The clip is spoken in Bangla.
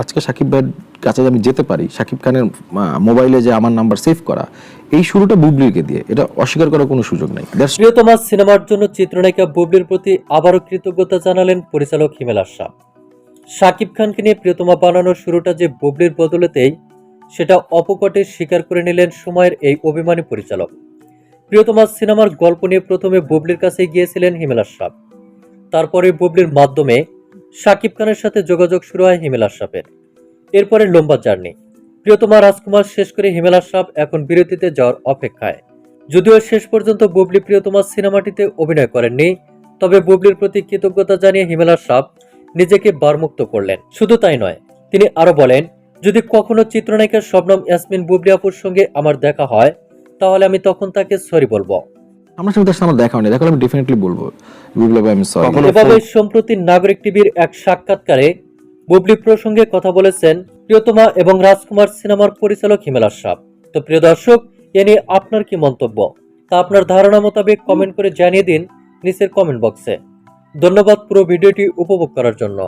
আজকে সাকিব ভাইয়ের কাছে আমি যেতে পারি, সাকিব খানের মোবাইলে যে আমার নাম্বার সেভ করা, এই শুরুটা বুবলিকে দিয়ে, এটা অস্বীকার করার কোনো সুযোগ নেই। প্রিয়তমা সিনেমার জন্য চিত্রনায়িকা বুবলির প্রতি আবারও কৃতজ্ঞতা জানালেন পরিচালক হিমেল আশরাফ। শাকিব খানকে নিয়ে প্রিয়তমা বানানোর শুরুটা যে বুবলির বদলেতেই, সেটা অপকটে স্বীকার করে নিলেন সময়ের এই অভিমানী পরিচালক। প্রিয়তমা সিনেমার গল্প নিয়ে প্রথমে বুবলির কাছে গিয়েছিলেন হিমেল আশরাফ। তারপরে বুবলির মাধ্যমে শাকিব খানের সাথে যোগাযোগ শুরু হয় হিমেল আশরাফের। এরপরে লম্বা জার্নি। প্রিয়তমা রাজকুমার শেষ করে হিমেল আশরাফ এখন বিরতিতে যাওয়ার অপেক্ষায়। যদিও শেষ পর্যন্ত বুবলি প্রিয়তমা সিনেমাটিতে অভিনয় করেননি, তবে বুবলির প্রতি কৃতজ্ঞতা জানিয়ে হিমেল আশরাফ নিজেকে বারমুক্ত করলেন। শুধু তাই নয়, তিনি আরও বলেন, যদি কখনো চিত্রনায়িকা শবনম ইয়াসমিন বুবলি আপুর সঙ্গে আমার দেখা হয়, তাহলে আমি তখন তাকে সরি বলব। আমার সাথে তার আমার দেখা হয়নি। দেখা আমি ডেফিনেটলি বলব। বুবলি ভাই আমি সরি এভাবে সম্প্রতি নাগরিক টিভির এক সাক্ষাৎকারে বুবলি প্রসঙ্গে কথা বলেছেন প্রিয়তমা এবং রাজকুমার সিনেমার পরিচালক হিমেল আশরাফ। তো প্রিয় দর্শক এ নিয়ে আপনার কি মন্তব্য? তা আপনার ধারণা মোতাবেক কমেন্ট করে জানিয়ে দিন নিচের কমেন্ট বক্সে ধন্যবাদ পুরো ভিডিওটি উপভোগ করার জন্য।